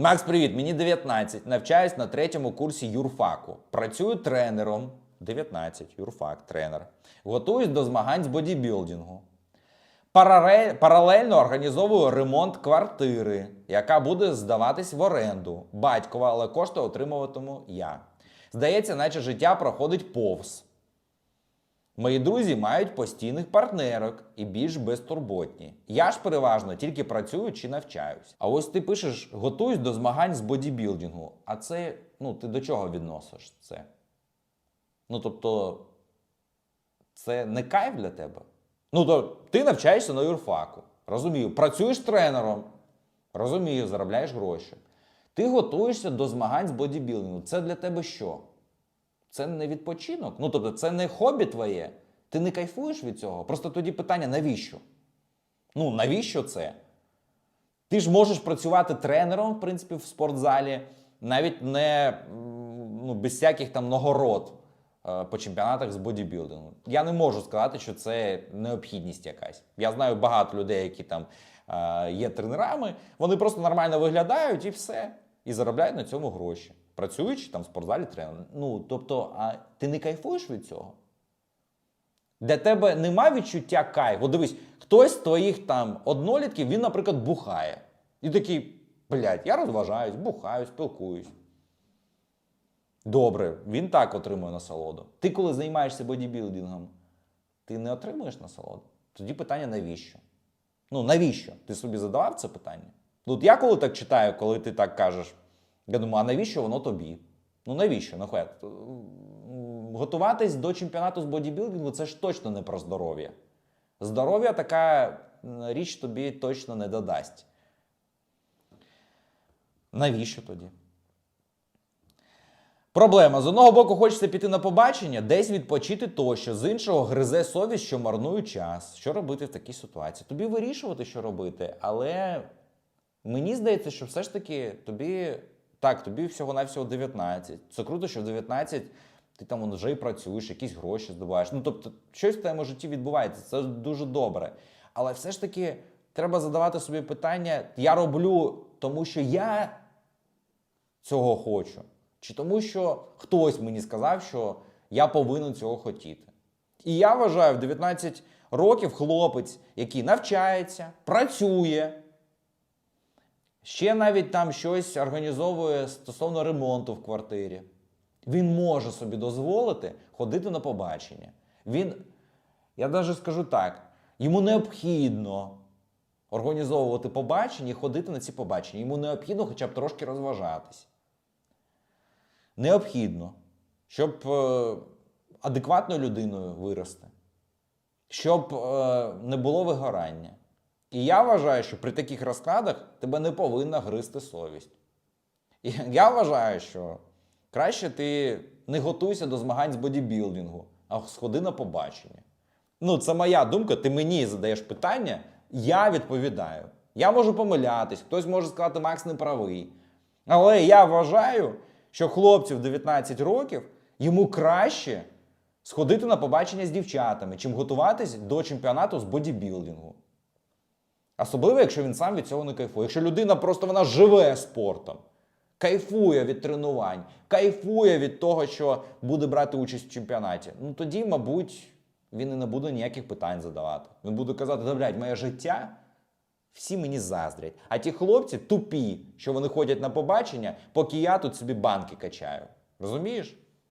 Макс, привіт! Мені 19. Навчаюсь на третьому курсі юрфаку. Працюю тренером. 19, юрфак, тренер. Готуюсь до змагань з бодібілдингу. Паралельно організовую ремонт квартири, яка буде здаватись в оренду. Батькова, але кошти отримуватиму я. Здається, наче життя проходить повз. Мої друзі мають постійних партнерок і більш безтурботні. Я ж переважно тільки працюю чи навчаюсь. А ось ти пишеш, готуюсь до змагань з бодібілдингу. А це, ну, ти до чого відносиш це? Ну, тобто, це не кайф для тебе? Ну, то ти навчаєшся на юрфаку. Розумію, працюєш тренером. Розумію, заробляєш гроші. Ти готуєшся до змагань з бодібілдингу. Це для тебе що? Це не відпочинок. Ну, тобто, це не хобі твоє. Ти не кайфуєш від цього. Просто тоді питання: навіщо? Ну, навіщо це? Ти ж можеш працювати тренером, в принципі, в спортзалі, навіть не ну, без всяких там нагород е, по чемпіонатах з бодібілдингу. Я не можу сказати, що це необхідність якась. Я знаю багато людей, які там е, є тренерами, вони просто нормально виглядають і все. І заробляють на цьому гроші. Працюючи там в спортзалі тренером. Ну, тобто, а ти не кайфуєш від цього? Для тебе нема відчуття кайфу. Дивись, хтось з твоїх там однолітків, він, наприклад, бухає. І такий, блядь, я розважаюсь, бухаю, спілкуюсь. Добре, він так отримує насолоду. Ти, коли займаєшся бодібілдингом, ти не отримуєш насолоду. Тоді питання навіщо? Ну, навіщо? Ти собі задавав це питання? Ну, от я коли так читаю, коли ти так кажеш, я думаю, а навіщо воно тобі? Ну навіщо? Нахуя? М, Готуватись до чемпіонату з бодібілдингу це ж точно не про здоров'я. Здоров'я така річ тобі точно не додасть. Навіщо тоді? Проблема. З одного боку, хочеться піти на побачення, десь відпочити тощо, з іншого гризе совість, що марнує час. Що робити в такій ситуації? Тобі вирішувати, що робити, але мені здається, що все ж таки тобі так, тобі всього-навсього 19. Це круто, що в 19 ти там вже і працюєш, якісь гроші здобуваєш. Ну тобто, щось в твоєму житті відбувається. Це дуже добре. Але все ж таки треба задавати собі питання: я роблю, тому що я цього хочу, чи тому, що хтось мені сказав, що я повинен цього хотіти. І я вважаю, в 19 років хлопець, який навчається, працює, ще навіть там щось організовує стосовно ремонту в квартирі. Він може собі дозволити ходити на побачення. Він, я навіть скажу так, йому необхідно організовувати побачення і ходити на ці побачення. Йому необхідно хоча б трошки розважатись. Необхідно, щоб е, адекватною людиною вирости, щоб е, не було вигорання. І я вважаю, що при таких розкладах тебе не повинна гризти совість. І я вважаю, що краще ти не готуйся до змагань з бодібілдингу, а сходи на побачення. Ну, це моя думка, ти мені задаєш питання, я відповідаю. Я можу помилятись, хтось може сказати, Макс не правий. Але я вважаю, що хлопцю в 19 років йому краще сходити на побачення з дівчатами, чим готуватись до чемпіонату з бодібілдингу. Особливо, якщо він сам від цього не кайфує. Якщо людина просто вона живе спортом, кайфує від тренувань, кайфує від того, що буде брати участь в чемпіонаті, ну тоді, мабуть, він і не буде ніяких питань задавати. Він буде казати, да, блядь, моє життя. Всі мені заздрять. А ті хлопці тупі, що вони ходять на побачення, поки я тут собі банки качаю. Розумієш?